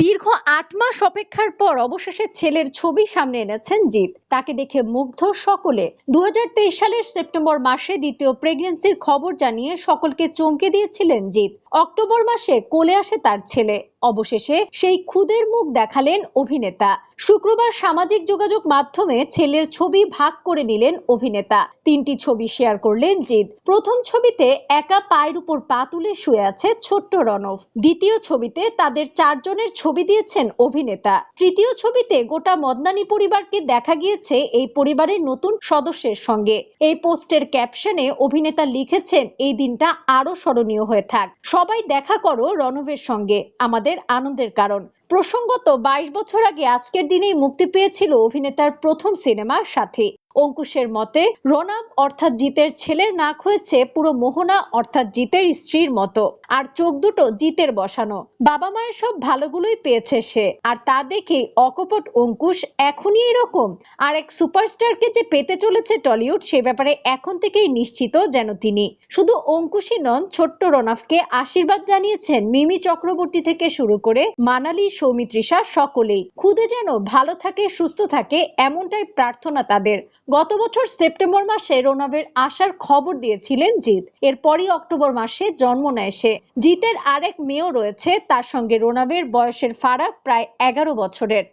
দীর্ঘ আট মাস অপেক্ষার পর অবশেষে ছেলের ছবি সামনে এনেছেন জিৎ। তাকে দেখে মুগ্ধ সকলে। দু হাজার তেইশ সালের সেপ্টেম্বর মাসে দ্বিতীয় প্রেগনেন্সির খবর জানিয়ে সকলকে চমকে দিয়েছিলেন জিৎ। অক্টোবর মাসে কোলে আসে তার ছেলে। অবশেষে সেই খুদের মুখ দেখালেন অভিনেতা। শুক্রবার সামাজিক যোগাযোগ মাধ্যমে ছেলের ছবি ভাগ করে নিলেন অভিনেতা। তিনটি ছবি শেয়ার করলেন জিৎ। প্রথম ছবিতে একা পায়ের উপর পা তুলে শুয়ে আছে ছোট্ট রণব। দ্বিতীয় ছবিতে তাদের চারজনের ছবি দিয়েছেন অভিনেতা। তৃতীয় ছবিতে গোটা মদনানী পরিবারকে দেখা গিয়েছে এই পরিবারের নতুন সদস্যের সঙ্গে। এই পোস্টের ক্যাপশনে অভিনেতা লিখেছেন, এই দিনটা আরও স্মরণীয় হয়ে থাক। সবাই দেখা করো রণবের সঙ্গে। আমাদের আনন্দের কারণ। প্রসঙ্গত, বাইশ বছর আগে আজকের দিনেই মুক্তি পেয়েছিল অভিনেতার প্রথম সিনেমা সাথী। অঙ্কুশের মতে, রোনাম অর্থাৎ জিতের ছেলের নাক হয়েছে পুরো মোহনা অর্থাৎ জিতের স্ত্রীর মতো। আর চোখ দুটো জিতের বসানো। বাবা মায়ের সব ভালোগুলোই পেয়েছে সে। আর তা দেখে অকপট অঙ্কুশ এখনই এরকম। আর এক সুপারস্টারকে যে পেতে চলেছে টলিউড, সে ব্যাপারে এখন থেকেই নিশ্চিত যেন তিনি। শুধু অঙ্কুশই নন, ছোট্ট রনাফকে আশীর্বাদ জানিয়েছেন মিমি চক্রবর্তী থেকে শুরু করে মানালি সৌমিত্রিষা সকলেই। খুদে যেন ভালো থাকে, সুস্থ থাকে, এমনটাই প্রার্থনা তাদের। গত বছর সেপ্টেম্বর মাসে রোনাভের আসার খবর দিয়েছিলেন জিৎ। এরপরই অক্টোবর মাসে জন্ম নেয় সে। জিতের আরেক মেয়েও রয়েছে, তার সঙ্গে রোনাভের বয়সের ফারাক প্রায় এগারো বছরের।